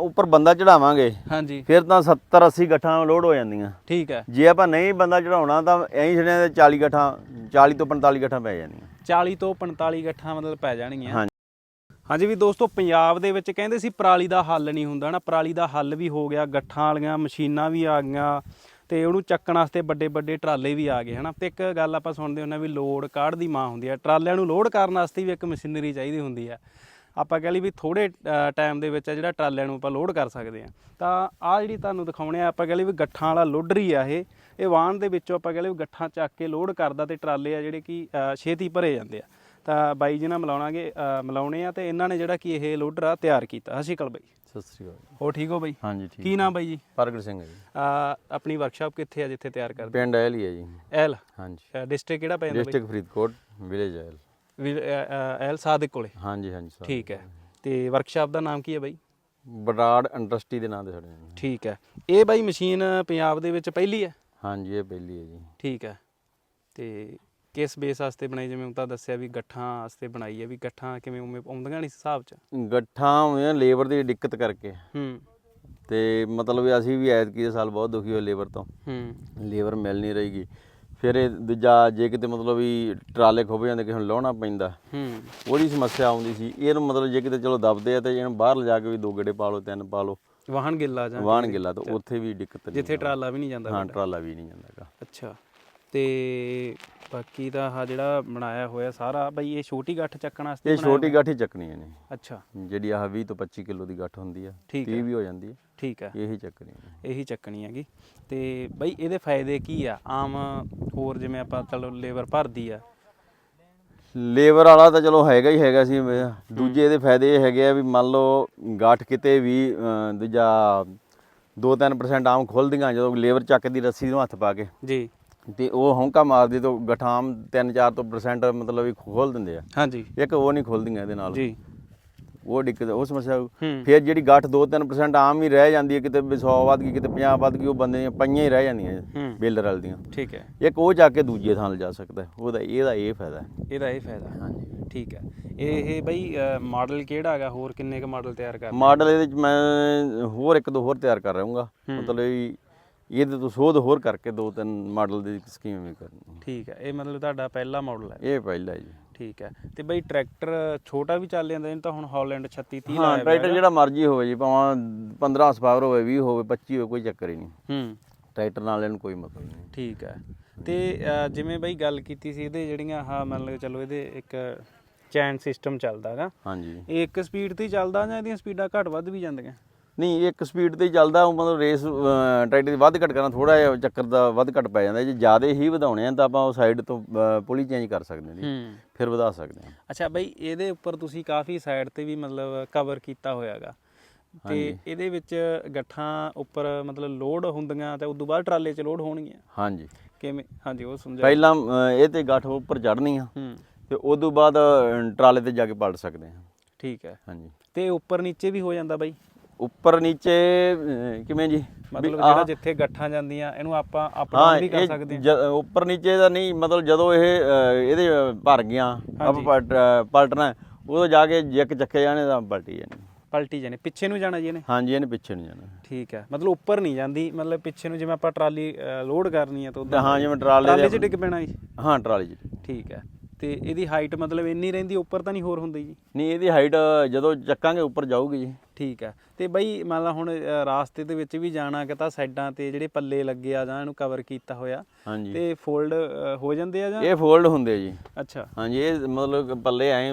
ਉੱਪਰ ਬੰਦਾ ਚੜਾਵਾਂਗੇ ਹਾਂਜੀ। ਫਿਰ ਤਾਂ 70 80 ਗੱਠਾਂ ਲੋਡ ਹੋ ਜਾਂਦੀਆਂ। ਠੀਕ ਹੈ। ਜੇ ਆਪਾਂ ਨਹੀਂ ਬੰਦਾ ਚੜਾਉਣਾ ਤਾਂ ਐਂ ਛੜਿਆ ਤੇ 40 ਗੱਠਾਂ 40 ਤੋਂ 45 ਗੱਠਾਂ ਪੈ ਜਾਂਦੀਆਂ 40 ਤੋਂ 45 ਗੱਠਾਂ ਮਤਲਬ ਪੈ ਜਾਣਗੀਆਂ। ਹਾਂਜੀ। ਹਾਂਜੀ ਵੀ ਦੋਸਤੋ ਪੰਜਾਬ ਦੇ ਵਿੱਚ ਕਹਿੰਦੇ ਸੀ ਪਰਾਲੀ ਦਾ ਹੱਲ ਨਹੀਂ ਹੁੰਦਾ ਨਾ ਪਰਾਲੀ ਦਾ ਹੱਲ ਵੀ ਹੋ ਗਿਆ ਗੱਠਾਂ ਵਾਲੀਆਂ ਮਸ਼ੀਨਾਂ ਵੀ ਆ ਗਈਆਂ ਤੇ ਉਹਨੂੰ ਚੱਕਣ ਵਾਸਤੇ ਵੱਡੇ ਵੱਡੇ ਟਰਾਲੇ ਵੀ ਆ ਗਏ ਹਨਾ? ਤੇ ਇੱਕ ਗੱਲ ਆਪਾਂ ਸੁਣਦੇ ਆ ਵੀ ਲੋਡ ਕਾਢ ਦੀ ਮਾਂ ਹੁੰਦੀ ਆ ਟਰਾਲਿਆਂ ਨੂੰ ਲੋਡ ਕਰਨ ਵਾਸਤੇ ਵੀ ਇੱਕ ਮਸ਼ੀਨਰੀ ਚਾਹੀਦੀ ਹੁੰਦੀ ਆ ਆਪਾਂ ਕਹ ਲਈ ਵੀ ਥੋੜੇ ਟਾਈਮ ਦੇ ਵਿੱਚ ਆ ਜਿਹੜਾ ਟਰਾਲਿਆਂ ਨੂੰ ਆਪਾਂ ਲੋਡ ਕਰ ਸਕਦੇ ਆ ਤਾਂ ਆ ਜਿਹੜੀ ਤੁਹਾਨੂੰ ਦਿਖਾਉਣੇ ਆ ਆਪਾਂ ਕਹ ਲਈ ਵੀ ਗੱਠਾਂ ਵਾਲਾ ਲੋਡਰੀ ਆ ਇਹ। ਇਹ ਵਾਹਨ ਦੇ ਵਿੱਚੋਂ ਆਪਾਂ ਕਹ ਲਈ ਵੀ ਗੱਠਾਂ ਚੱਕ ਕੇ ਲੋਡ ਕਰਦਾ ਤੇ ਟਰਾਲੇ ਆ ਜਿਹੜੇ ਕਿ ਛੇਤੀ ਭਰੇ ਜਾਂਦੇ ਆ। ਤਾਂ ਬਾਈ ਜੀ ਨਾਲ ਮਿਲਾਉਣਾਗੇ ਮਿਲਾਉਣੇ ਆ ਤੇ ਇਹਨਾਂ ਨੇ ਜਿਹੜਾ ਕਿ ਇਹ ਲੋਡਰ ਆ ਤਿਆਰ ਕੀਤਾ। ਸਤਿ ਸ਼੍ਰੀ ਅਕਾਲ ਬਾਈ। ਸਤਿ ਸ੍ਰੀ ਅਕਾਲ ਹੋ ਠੀਕ ਹੋ ਬਾਈ? ਹਾਂਜੀ ਠੀਕ। ਕੀ ਨਾਮ ਬਾਈ ਜੀ? ਪ੍ਰਗਟ ਸਿੰਘ ਹੈ ਜੀ। ਅ, ਆਪਣੀ ਵਰਕਸ਼ਾਪ ਕਿੱਥੇ ਆ ਜਿੱਥੇ ਤਿਆਰ ਕਰਦੇ? ਪਿੰਡ ਐਲ ਹੀ ਹੈ ਜੀ। ਐਲ? ਹਾਂਜੀ। ਡਿਸਟ੍ਰਿਕਟ ਕਿਹੜਾ ਪੈਂਦਾ ਬਾਈ? District Faridkot village L. L Sadiq ਕੋਲੇ? ਹਾਂਜੀ ਹਾਂਜੀ ਸਰ ਠੀਕ ਹੈ। ਤੇ ਵਰਕਸ਼ਾਪ ਦਾ ਨਾਮ ਕੀ ਹੈ ਬਾਈ? ਬਰਾੜ ਇੰਡਸਟਰੀ ਦੇ ਨਾਂ ਤੇ ਸਾਡੇ ਨੇ। ਠੀਕ ਹੈ। ਇਹ ਬਾਈ ਮਸ਼ੀਨ ਪੰਜਾਬ ਦੇ ਵਿੱਚ ਪਹਿਲੀ ਹੈ? ਹਾਂਜੀ ਇਹ ਪਹਿਲੀ ਹੈ ਜੀ। ਠੀਕ ਹੈ। ਤੇ ਕਿਸ ਬੇਸ ਵਾਸਤੇ ਬਣਾਈ? ਜਿਵੇਂ ਉਹ ਤਾਂ ਦੱਸਿਆ ਵੀ ਗੱਠਾਂ ਵਾਸਤੇ ਬਣਾਈ ਹੈ ਵੀ ਗੱਠਾਂ ਕਿਵੇਂ ਉਵੇਂ ਆਉਂਦੀਆਂ ਨਹੀਂ ਹਿਸਾਬ ਚ? ਗੱਠਾਂ ਹੋਈਆਂ ਲੇਬਰ ਦੀ ਦਿੱਕਤ ਕਰਕੇ। ਹੂੰ। ਤੇ ਮਤਲਬ ਵੀ ਅਸੀਂ ਵੀ ਐਤਕੀ ਦੇ ਸਾਲ ਬਹੁਤ ਦੁਖੀ ਹੋਏ ਲੇਬਰ ਤੋਂ। ਹੂੰ। ਲੇਬਰ ਮਿਲ ਨਹੀਂ ਰਹੀਗੀ ਫਿਰ ਇਹ ਦੂਜਾ ਜੇ ਕਿਤੇ ਮਤਲਬ ਵੀ ਟਰਾਲੇ ਖੁੱਭ ਜਾਂਦੇ ਕਿਸੇ ਨੂੰ ਲਾਉਣਾ ਪੈਂਦਾ। ਹੂੰ। ਉਹਦੀ ਸਮੱਸਿਆ ਆਉਂਦੀ ਸੀ। ਇਹਨੂੰ ਮਤਲਬ ਜੇ ਕਿਤੇ ਚਲੋ ਦਬਦੇ ਆ ਤੇ ਇਹਨੂੰ ਬਾਹਰ ਲਿਜਾ ਕੇ ਵੀ ਦੋ ਗੇੜੇ ਪਾ ਲਓ ਤਿੰਨ ਪਾ ਲਓ। ਵਾਹਨ ਗਿੱਲਾ ਜਾਂ ਵਾਹਣ ਗਿੱਲਾ ਤਾਂ ਉੱਥੇ ਵੀ ਦਿੱਕਤ ਨਹੀਂ ਜਿੱਥੇ ਟਰਾਲਾ ਵੀ ਨਹੀਂ ਜਾਂਦਾ ਹਾਂ ਟਰਾਲਾ ਵੀ ਨਹੀਂ ਜਾਂਦਾਗਾ। ਅੱਛਾ। ਤੇ ਬਾਕੀ ਦਾ ਆਹ ਜਿਹੜਾ ਬਣਾਇਆ ਹੋਇਆ ਸਾਰਾ ਬਈ ਇਹ ਛੋਟੀ ਗੱਠ ਚੱਕਣ ਵਾਸਤੇ ਇਹ ਬਣਾਇਆ ਛੋਟੀ ਗਾਠੀ ਚੱਕਣੀ ਨੇ ਅੱਛਾ। ਜਿਹੜੀ ਆਹ 20 ਤੋਂ 25 ਕਿਲੋ ਦੀ ਗੱਠ ਹੁੰਦੀ ਆ ਠੀਕ 30 ਵੀ ਹੋ ਜਾਂਦੀ ਹੈ। ਠੀਕ ਹੈ। ਇਹੀ ਚੱਕਣੀ ਨੇ ਇਹੀ ਚੱਕਣੀ ਹੈਗੀ। ਤੇ ਬਈ ਇਹਦੇ ਫਾਇਦੇ ਕੀ ਆ? ਆਮ ਹੋਰ ਜਿਵੇਂ ਆਪਾਂ ਚਲੋ ਲੇਬਰ ਭਰਦੀ ਆ। ਲੇਬਰ ਵਾਲਾ ਤਾਂ ਚਲੋ ਹੈਗਾ ਹੀ ਹੈਗਾ ਸੀ। ਦੂਜੇ ਇਹਦੇ ਫਾਇਦੇ ਇਹ ਹੈਗੇ ਆ ਵੀ ਮੰਨ ਲਓ ਗਾਠ ਕਿਤੇ ਵੀ ਦੂਜਾ 2-3% ਆਮ ਖੁੱਲਦੀਆਂ ਜਦੋਂ ਲੇਬਰ ਚੱਕਦੀ ਰੱਸੀ ਨੂੰ ਹੱਥ ਪਾ ਕੇ। ਜੀ। ਤੇ ਉਹ ਹੌਂਕਾ ਮਾਰਦੀ ਤੋਂ ਗਠਾਮ 3-4 ਤੋਂ ਪਰਸੈਂਟ ਮਤਲਬ ਵੀ ਖੋਲ ਦਿੰਦੇ ਆ। ਹਾਂਜੀ। ਇੱਕ ਉਹ ਨਹੀਂ ਖੋਲਦੀਆਂ ਇਹਦੇ ਨਾਲ। ਜੀ। ਉਹ ਦਿੱਕਤ ਉਹ ਸਮੱਸਿਆ ਫਿਰ ਜਿਹੜੀ ਗੱਠ 2-3% ਆਮ ਹੀ ਰਹਿ ਜਾਂਦੀ ਹੈ ਕਿਤੇ 100 ਵੱਧ ਗਈ ਕਿਤੇ 50 ਵੱਧ ਗਈ ਉਹ ਬੰਦੇ ਦੀਆਂ ਪਈਆਂ ਹੀ ਰਹਿ ਜਾਂਦੀਆਂ ਬੇਲਰ ਵਾਲ ਦੀਆਂ। ਠੀਕ ਹੈ। ਇੱਕ ਉਹ ਜਾ ਕੇ ਦੂਜੇ ਥਾਂ ਲਿਜਾ ਸਕਦਾ। ਉਹਦਾ ਇਹਦਾ ਇਹ ਫਾਇਦਾ ਇਹਦਾ ਇਹ ਫਾਇਦਾ। ਹਾਂਜੀ। ਠੀਕ ਹੈ। ਇਹ ਇਹ ਬਈ ਮਾਡਲ ਕਿਹੜਾ ਹੈਗਾ? ਹੋਰ ਕਿੰਨੇ ਕ ਮਾਡਲ ਤਿਆਰ ਕਰ ਮਾਡਲ ਇਹਦੇ ਵਿੱਚ ਮੈਂ ਹੋਰ ਇੱਕ ਦੋ ਹੋਰ ਤਿਆਰ ਕਰ ਰਹਾਂਗਾ। ਮਤਲਬ ਇਹਦੇ ਤੋਂ ਸੋਧ ਹੋਰ ਕਰਕੇ ਦੋ ਤਿੰਨ ਮਾਡਲ ਦੀ ਸਕੀਮ ਵੀ ਕਰਨੀ ਠੀਕ ਹੈ ਇਹ ਮਤਲਬ ਤੁਹਾਡਾ ਪਹਿਲਾ ਮਾਡਲ ਹੈ। ਇਹ ਪਹਿਲਾ ਜੀ। ਠੀਕ ਹੈ ਤੇ ਬਈ ਟਰੈਕਟਰ ਛੋਟਾ ਵੀ ਚੱਲ ਜਾਂਦਾ ਇਹਨੂੰ ਤਾਂ ਹੁਣ ਹਾਲੈਂਡ 36 30 ਹਾਂ ਟਰੈਕਟਰ ਜਿਹੜਾ ਮਰਜ਼ੀ ਹੋਵੇ ਜੀ ਭਾਵੇਂ 15 ਹਸਪਾਵਰ ਹੋਵੇ 20 ਹੋਵੇ 25 ਹੋਵੇ ਕੋਈ ਚੱਕਰ ਹੀ ਨਹੀਂ। ਹੂੰ। ਟਰੈਕਟਰ ਨਾਲ ਇਹਨੂੰ ਕੋਈ ਮਤਲਬ ਨਹੀਂ। ਠੀਕ ਹੈ ਤੇ ਜਿਵੇਂ ਬਈ ਗੱਲ ਕੀਤੀ ਸੀ ਇਹਦੇ ਜਿਹੜੀਆਂ ਆਹ ਮੰਨ ਲਓ ਚਲੋ ਇਹਦੇ ਇੱਕ ਚੈਨ ਸਿਸਟਮ ਚੱਲਦਾ ਹੈਗਾ। ਹਾਂਜੀ। ਇਹ ਇੱਕ ਸਪੀਡ ਤੇ ਹੀ ਚੱਲਦਾ ਜਾਂ ਇਹਦੀਆਂ ਸਪੀਡਾਂ ਘੱਟ ਵੱਧ ਵੀ ਜਾਂਦੀਆਂ? ਨਹੀਂ ਇੱਕ ਸਪੀਡ ਤੇ ਚੱਲਦਾ ਉਹ ਮਤਲਬ ਰੇਸ ਟਰੈਕਟਰ ਦੀ ਵੱਧ ਘੱਟ ਕਰਨਾ ਥੋੜਾ ਜਿਹਾ ਚੱਕਰ ਦਾ ਵੱਧ ਘੱਟ ਪੈ ਜਾਂਦਾ। ਜੇ ਜ਼ਿਆਦਾ ਹੀ ਵਧਾਉਣੇ ਆ ਤਾਂ ਆਪਾਂ ਉਹ ਸਾਈਡ ਤੋਂ ਪੁਲੀ ਚੇਂਜ ਕਰ ਸਕਦੇ ਹਾਂ। ਜੀ ਫਿਰ ਵਧਾ ਸਕਦੇ ਹਾਂ ਅੱਛਾ ਬਈ ਇਹਦੇ ਉੱਪਰ ਤੁਸੀਂ ਕਾਫੀ ਸਾਈਡ ਤੇ ਵੀ ਮਤਲਬ ਕਵਰ ਕੀਤਾ ਹੋਇਆਗਾ। ਤੇ ਇਹਦੇ ਵਿੱਚ ਗੱਠਾਂ ਉੱਪਰ ਮਤਲਬ ਲੋਡ ਹੁੰਦੀਆਂ ਤੇ ਉਦੋਂ ਬਾਅਦ ਟਰਾਲੇ 'ਚ ਲੋਡ ਹੋਣਗੀਆਂ? ਹਾਂਜੀ। ਕਿਵੇਂ? ਹਾਂਜੀ ਉਹ ਸਮਝਾ। ਪਹਿਲਾਂ ਇਹ ਤੇ ਗੱਠ ਉੱਪਰ ਚੜਨੀ ਆ। ਤੇ ਉਦੋਂ ਬਾਅਦ ਅਹ, ਟਰਾਲੇ ਤੇ ਜਾ ਕੇ ਪਲਟ ਸਕਦੇ ਹਾਂ ਠੀਕ ਹੈ। ਹਾਂਜੀ। ਤੇ ਉੱਪਰ ਨੀਚੇ ਵੀ ਹੋ ਜਾਂਦਾ ਬਾਈ? ਉੱਪਰ ਨੀਚੇ ਅਹ, ਕਿਵੇਂ ਜੀ? ਮਤਲਬ ਜਿਹੜਾ ਜਿੱਥੇ ਗੱਠਾਂ ਜਾਂਦੀਆਂ ਇਹਨੂੰ ਆਪਾਂ ਹਾਂ ਅਪ ਵੀ ਕਰ ਇਹ ਸਕਦੇ ਹਾਂ। ਜ- ਉੱਪਰ ਨੀਚੇ ਦਾ ਨਹੀਂ ਮਤਲਬ ਜਦੋਂ ਇਹ ਅਹ, ਇਹਦੇ ਭਰ ਗਿਆ ਆਪਾਂ ਪਲਟ- ਅਹ, ਪਲਟਣਾ ਉਦੋਂ ਜਾ ਕੇ ਜਿੱਕ ਚੱਕੇ ਜਾਣੇ ਤਾਂ ਪਲਟੀ ਜਾਣੀ। ਪਲਟੀ ਜਾਣੇ ਪਿੱਛੇ ਨੂੰ ਜਾਣਾ ਜੀ ਇਹਨੇ? ਹਾਂਜੀ ਇਹਨੇ ਪਿੱਛੇ ਨਹੀਂ ਜਾਣਾ। ਠੀਕ ਹੈ ਮਤਲਬ ਉੱਪਰ ਨਹੀਂ ਜਾਂਦੀ ਮਤਲਬ ਪਿੱਛੇ ਨੂੰ ਜਿਵੇਂ ਆਪਾਂ ਟਰਾਲੀ ਲੋਡ ਕਰਨੀ ਹੈ ਤਾਂ ਤੇ ਉਦਾਂ ਹਾਂ ਜਿਵੇਂ ਟਰਾਲੇ ਟਰਾਲੇ 'ਚ ਦੇ ਡਿੱਗ ਪੈਣਾ ਜੀ? ਹਾਂ ਟਰਾਲੀ 'ਚ। ਠੀਕ ਹੈ ਤੇ ਇਹਦੀ ਹਾਈਟ ਮਤਲਬ ਇੰਨੀ ਰਹਿੰਦੀ ਉੱਪਰ ਤਾਂ ਨਹੀਂ ਹੋਰ ਹੁੰਦੀ ਜੀ? ਨਹੀਂ ਇਹਦੀ ਹਾਈਟ ਜਦੋਂ ਚੱਕਾਂਗੇ ਉੱਪਰ ਜਾਊਗੀ ਜੀ। ਠੀਕ ਹੈ। ਤੇ ਬਈ ਮੰਨ ਲਾ ਹੁਣ ਅ, ਰਾਸਤੇ ਦੇ ਵਿੱਚ ਵੀ ਜਾਣਾ ਕਿ ਤਾਂ ਸਾਈਡਾਂ ਤੇ ਜਿਹੜੇ ਪੱਲੇ ਲੱਗੇ ਆ ਜਾਂ ਇਹਨੂੰ ਕਵਰ ਕੀਤਾ ਹੋਇਆ ਹਾਂਜੀ। ਤੇ ਫੋਲਡ ਹੋ ਜਾਂਦੇ ਆ ਜਾਂ? ਇਹ ਫੋਲਡ ਹੁੰਦੇ ਜੀ। ਅੱਛਾ। ਹਾਂਜੀ ਇਹ ਮਤਲਬ ਪੱਲੇ ਐ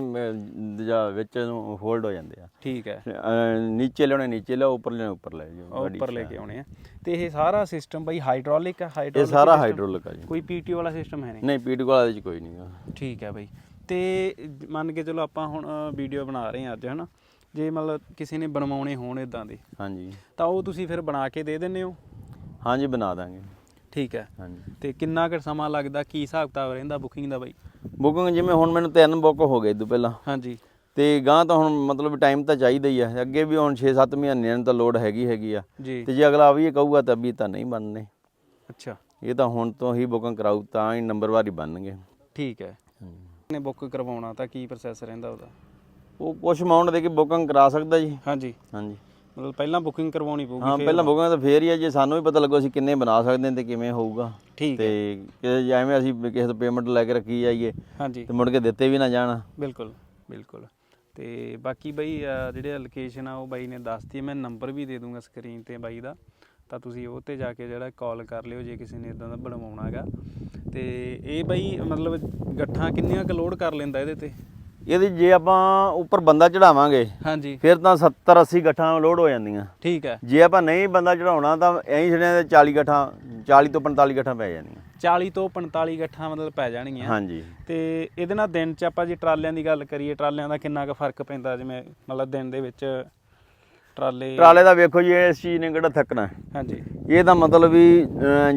ਜਾਂ ਵਿੱਚ ਨੂੰ ਫੋਲਡ ਹੋ ਜਾਂਦੇ ਆ। ਠੀਕ ਹੈ। ਅਹ ਨੀਚੇ ਲਿਆਉਣੇ ਨੀਚੇ ਲਿਆਓ ਉੱਪਰ ਲਿਆਉਣੇ ਉੱਪਰ ਲੈ ਜਾਓ ਉਹ ਉੱਪਰ ਲੈ ਕੇ ਆਉਣੇ ਆ। ਤੇ ਇਹ ਸਾਰਾ ਸਿਸਟਮ ਬਈ ਹਾਈਡ੍ਰੋਲਿਕ ਆ? ਇਹ ਹਾਈਡ੍ਰੋਲਿਕ ਸਾਰਾ ਹਾਈਡ੍ਰੋਲਿਕ ਆ ਜੀ। ਕੋਈ ਪੀਟੀਓ ਵਾਲਾ ਸਿਸਟਮ ਹੈ ਨਹੀਂ? ਨਹੀਂ ਪੀਟ ਕੋਲ ਵਿੱਚ ਕੋਈ ਨਹੀਂਗਾ ਠੀਕ ਹੈ ਬਈ। ਤੇ ਮੰਨ ਕੇ ਚਲੋ ਆਪਾਂ ਹੁਣ ਵੀਡੀਓ ਬਣਾ ਰਹੇ ਹਾਂ ਅੱਜ ਹਨਾ? ਜੇ ਮਤਲਬ ਕਿਸੇ ਨੇ ਬਣਵਾਉਣੇ ਹੋਣ ਇਦਾਂ ਦੇ ਹਾਂਜੀ। ਤਾਂ ਉਹ ਤੁਸੀਂ ਫਿਰ ਬਣਾ ਕੇ ਦੇ ਦਿੰਦੇ ਹੋ? ਹਾਂਜੀ ਬਣਾ ਦਾਂਗੇ। ਠੀਕ ਹੈ। ਹਾਂਜੀ। ਤੇ ਕਿੰਨਾ ਕੁ ਸਮਾਂ ਲੱਗਦਾ? ਕੀ ਹਿਸਾਬ ਕਿਤਾਬ ਰਹਿੰਦਾ ਬੁਕਿੰਗ ਦਾ ਬਈ? ਬੁਕਿੰਗ ਜਿਵੇਂ ਹੁਣ ਮੈਨੂੰ ਤਿੰਨ ਬੁੱਕ ਹੋ ਗਏ ਤੋਂ ਪਹਿਲਾਂ। ਹਾਂਜੀ। ਤੇ ਗਾਂ ਤਾਂ ਹੁਣ ਮਤਲਬ ਟਾਈਮ ਤਾਂ ਚਾਹੀਦਾ ਹੀ ਆ। ਅੱਗੇ ਵੀ ਹੁਣ 6-7 ਮਹੀਨਿਆਂ ਨੂੰ ਤਾਂ ਲੋਡ ਹੈਗੀ ਹੈਗੀ ਆ। ਜੀ। ਤੇ ਜੇ ਅਗਲਾ ਵੀ ਇਹ ਕਹੂਗਾ ਤਾਂ ਵੀ ਤਾਂ ਨਹੀਂ ਬਣਨੇ। ਅੱਛਾ। ਇਹ ਤਾਂ ਹੁਣ ਤੋਂ ਹੀ ਬੁਕਿੰਗ ਕਰਾਊ ਤਾਂ ਹੀ ਨੰਬਰ ਵਾਰੀ ਬਣਨਗੇ। ਠੀਕ ਹੈ। ਨੇ ਬੁੱਕ ਕਰਵਾਉਣਾ ਤਾਂ ਕੀ ਪ੍ਰੋਸੈਸ ਰਹਿੰਦਾ ਉਹਦਾ? ਉਹ ਕੁਛ ਅਮਾਉਂਟ ਦੇ ਕੇ ਬੁਕਿੰਗ ਕਰਾ ਸਕਦਾ ਜੀ। ਹਾਂਜੀ। ਹਾਂਜੀ। ਮਤਲਬ ਪਹਿਲਾਂ ਬੁਕਿੰਗ ਕਰਵਾਉਣੀ ਪਊਗੀ ਹਾਂ ਪਹਿਲਾਂ ਬੁਕਿੰਗ ਤਾਂ ਫੇਰ ਹੀ ਹੈ ਜੇ ਸਾਨੂੰ ਵੀ ਪਤਾ ਲੱਗੋ ਅਸੀਂ ਕਿੰਨੇ ਬਣਾ ਸਕਦੇ ਹਾਂ ਤੇ ਕਿਵੇਂ ਹੋਊਗਾ। ਠੀਕ ਤੇ ਕਿ ਜੇ ਐਵੇਂ ਅਸੀਂ ਕਿਸੇ ਤੋਂ ਪੇਮੈਂਟ ਲੈ ਕੇ ਰੱਖੀ ਜਾਈਏ ਹਾਂਜੀ। ਤੇ ਮੁੜ ਕੇ ਦਿੱਤੇ ਵੀ ਨਾ ਜਾਣ। ਬਿਲਕੁਲ ਬਿਲਕੁਲ। ਤੇ ਬਾਕੀ ਬਾਈ ਜਿਹੜੇ ਲੋਕੇਸ਼ਨ ਆ ਉਹ ਬਾਈ ਨੇ ਦੱਸਤੀ ਮੈਂ ਨੰਬਰ ਵੀ ਦੇ ਦੂੰਗਾ ਸਕਰੀਨ ਤੇ ਬਾਈ ਦਾ। ਤਾਂ ਤੁਸੀਂ ਉਹ ਤੇ ਜਾ ਕੇ ਜਿਹੜਾ ਕਾਲ ਕਰ ਲਿਓ ਜੇ ਕਿਸੇ ਨੇ ਇਦਾਂ ਦਾ ਬਣਵਾਉਣਾ ਹੈਗਾ। ਤੇ ਇਹ ਬਾਈ ਮਤਲਬ ਗੱਠਾਂ ਕਿੰਨੀਆਂ ਕੁ ਲੋਡ ਕਰ ਲੈਂਦਾ ਇਹਦੇ ਤੇ? ਇਹਦੀ ਜੇ ਆਪਾਂ ਉੱਪਰ ਬੰਦਾ ਚੜਾਵਾਂਗੇ ਹਾਂਜੀ। ਫਿਰ ਤਾਂ 70 80 ਗੱਠਾਂ ਲੋਡ ਹੋ ਜਾਂਦੀਆਂ। ਠੀਕ ਹੈ। ਜੇ ਆਪਾਂ ਨਹੀਂ ਬੰਦਾ ਚੜਾਉਣਾ ਤਾਂ ਐਂ ਛੜਿਆ ਤੇ 40 ਗੱਠਾਂ 40 ਤੋਂ 45 ਗੱਠਾਂ ਪੈ ਜਾਂਦੀਆਂ। 40 ਤੋਂ 45 ਗੱਠਾਂ ਮਤਲਬ ਪੈ ਜਾਣਗੀਆਂ। ਹਾਂਜੀ। ਤੇ ਇਹਦੇ ਨਾਲ ਦਿਨ ਚ ਆਪਾਂ ਜੇ ਟਰਾਲਿਆਂ ਦੀ ਗੱਲ ਕਰੀਏ ਟਰਾਲਿਆਂ ਦਾ ਕਿੰਨਾ ਕੁ ਫ਼ਰਕ ਪੈਂਦਾ? ਜਿਵੇਂ ਮਤਲਬ ਦਿਨ ਦੇ ਵਿੱਚ ਟਰਾਲੇ ਟਰਾਲੇ ਦਾ ਵੇਖੋ ਜੀ ਇਸ ਚੀਜ਼ ਨੇ ਕਿਹੜਾ ਥੱਕਣਾ। ਹਾਂਜੀ। ਇਹ ਤਾਂ ਮਤਲਬ ਵੀ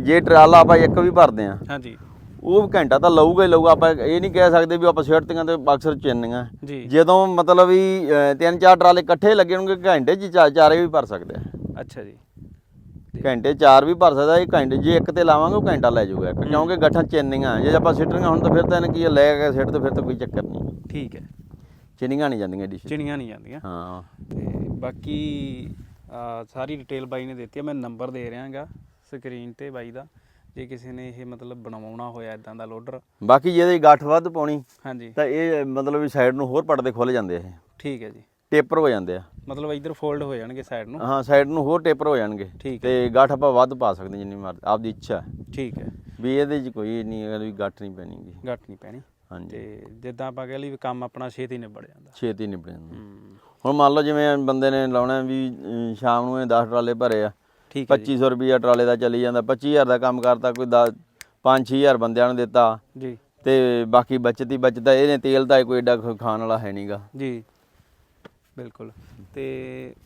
ਜੇ ਟਰਾਲਾ ਆਪਾਂ ਇੱਕ ਵੀ ਭਰਦੇ ਆ ਹਾਂਜੀ। ਉਹ ਘੰਟਾ ਤਾਂ ਲਊਗਾ ਹੀ ਲਊਗਾ। ਆਪਾਂ ਇਹ ਨਹੀਂ ਕਹਿ ਸਕਦੇ ਵੀ ਆਪਾਂ ਸਿਹੜਤੀਆਂ ਤੇ ਅਕਸਰ ਚਿੰਨੀਆਂ ਜਦੋਂ ਮਤਲਬ ਵੀ ਤਿੰਨ ਚਾਰ ਟਰਾਲੇ ਇਕੱਠੇ ਲੱਗੇ ਹੋਣਗੇ ਘੰਟੇ 'ਚ ਚਾਰੇ ਵੀ ਭਰ ਸਕਦੇ ਆ। ਅੱਛਾ ਜੀ। ਘੰਟੇ ਚਾਰ ਵੀ ਭਰ ਸਕਦਾ ਇਹ ਘੰਟੇ ਜੇ ਇੱਕ ਤੇ ਲਾਵਾਂਗੇ ਉਹ ਘੰਟਾ ਲੈ ਜਾਊਗਾ। ਕਿਉਂਕਿ ਗੱਠਾਂ ਚਿੰਨੀਆਂ ਜੇ ਆਪਾਂ ਸਿੱਟਣੀਆਂ ਹੁਣ ਤਾਂ ਫਿਰ ਤਾਂ ਇਹਨੇ ਕੀ ਲੈ ਕੇ ਸਿੱਟ ਤੇ ਫਿਰ ਤਾਂ ਕੋਈ ਚੱਕਰ ਨਹੀਂ। ਠੀਕ ਹੈ। ਚਿੰਨੀਆਂ ਨਹੀਂ ਜਾਂਦੀਆਂ ਡਿਸ਼ ਚਿਣੀਆਂ ਨਹੀਂ ਜਾਂਦੀਆਂ। ਹਾਂ। ਤੇ ਬਾਕੀ ਸਾਰੀ ਡਿਟੇਲ ਬਾਈ ਨੇ ਦਿੱਤੀ ਹੈ ਮੈਂ ਨੰਬਰ ਦੇ ਰਿਹਾਗਾ ਸਕਰੀਨ ਤੇ ਬਾਈ ਦਾ। ਜੇ ਕਿਸੇ ਨੇ ਇਹ ਮਤਲਬ ਬਣਵਾਉਣਾ ਹੋਇਆ ਇਦਾਂ ਦਾ ਲੋਡਰ ਬਾਕੀ ਜੇ ਇਹਦੀ ਗੱਠ ਵੱਧ ਪਾਉਣੀ ਹਾਂਜੀ। ਤਾਂ ਇਹ ਮਤਲਬ ਵੀ ਸਾਈਡ ਨੂੰ ਹੋਰ ਪੜਦੇ ਖੁੱਲ ਜਾਂਦੇ ਇਹ। ਠੀਕ ਹੈ ਜੀ। ਟੇਪਰ ਹੋ ਜਾਂਦੇ ਆ। ਮਤਲਬ ਇੱਧਰ ਫੋਲਡ ਹੋ ਜਾਣਗੇ ਸਾਈਡ ਨੂੰ। ਹਾਂ ਸਾਈਡ ਨੂੰ ਹੋਰ ਟੇਪਰ ਹੋ ਜਾਣਗੇ। ਠੀਕ ਤੇ ਗੱਠ ਆਪਾਂ ਵੱਧ ਪਾ ਸਕਦੇ ਜਿੰਨੀ ਮਰਜ਼ੀ ਆਪਦੀ ਇੱਛਾ। ਠੀਕ ਹੈ। ਵੀ ਇਹਦੇ 'ਚ ਕੋਈ ਨਹੀਂ ਹੈਗਾ ਵੀ ਗੱਠ ਨਹੀਂ ਪੈਣੀਗੀ। ਘੱਟ ਨਹੀਂ ਪੈਣੀ। ਹਾਂਜੀ। ਤੇ ਜਿੱਦਾਂ ਆਪਾਂ ਕਹਿ ਲਈ ਵੀ ਕੰਮ ਆਪਣਾ ਛੇਤੀ ਨਿਬੜ ਜਾਂਦਾ। ਛੇਤੀ ਨਿਬੜ ਜਾਂਦਾ। ਹੁਣ ਮੰਨ ਲਓ ਜਿਵੇਂ ਬੰਦੇ ਨੇ ਲਾਉਣਾ ਵੀ ਸ਼ਾਮ ਨੂੰ ਇਹ 10 ਟਰਾਲੇ ਭਰੇ ਆ। ਠੀਕ ਹੈ ਜੀ। 2500 ਰੁਪਈਆ ਟਰਾਲੇ ਦਾ ਚੱਲੀ ਜਾਂਦਾ 25000 ਦਾ ਕੰਮ ਕਰਤਾ ਕੋਈ 5-6000 ਬੰਦਿਆਂ ਨੂੰ ਦਿੱਤਾ। ਜੀ। ਤੇ ਬਾਕੀ ਬਚਤ ਹੀ ਬਚਦਾ ਇਹਨੇ ਤੇਲ ਦਾ ਕੋਈ ਏਡਾ ਖਾਣ ਵਾਲਾ ਹੈ ਨਹੀਂਗਾ ਜੀ। ਬਿਲਕੁਲ। ਤੇ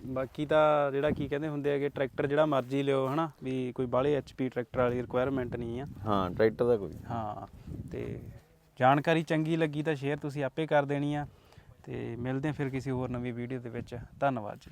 ਬਾਕੀ ਤਾਂ ਜਿਹੜਾ ਕੀ ਕਹਿੰਦੇ ਹੁੰਦੇ ਹੈਗੇ ਟਰੈਕਟਰ ਜਿਹੜਾ ਮਰਜ਼ੀ ਲਿਓ ਹਨਾ? ਵੀ ਕੋਈ ਬਾਹਲੇ ਐਚਪੀ ਟਰੈਕਟਰ ਵਾਲੀ ਰਿਕੁਆਇਰਮੈਂਟ ਨਹੀਂ ਆ। ਹਾਂ ਟਰੈਕਟਰ ਦਾ ਕੋਈ। ਹਾਂ ਤੇ ਜਾਣਕਾਰੀ ਚੰਗੀ ਲੱਗੀ ਤਾਂ ਸ਼ੇਅਰ ਤੁਸੀਂ ਆਪੇ ਕਰ ਦੇਣੀ ਆ। ਤੇ ਮਿਲਦੇ ਹਾਂ ਫਿਰ ਕਿਸੇ ਹੋਰ ਨਵੀਂ ਵੀਡੀਓ ਦੇ ਵਿੱਚ। ਧੰਨਵਾਦ ਜੀ।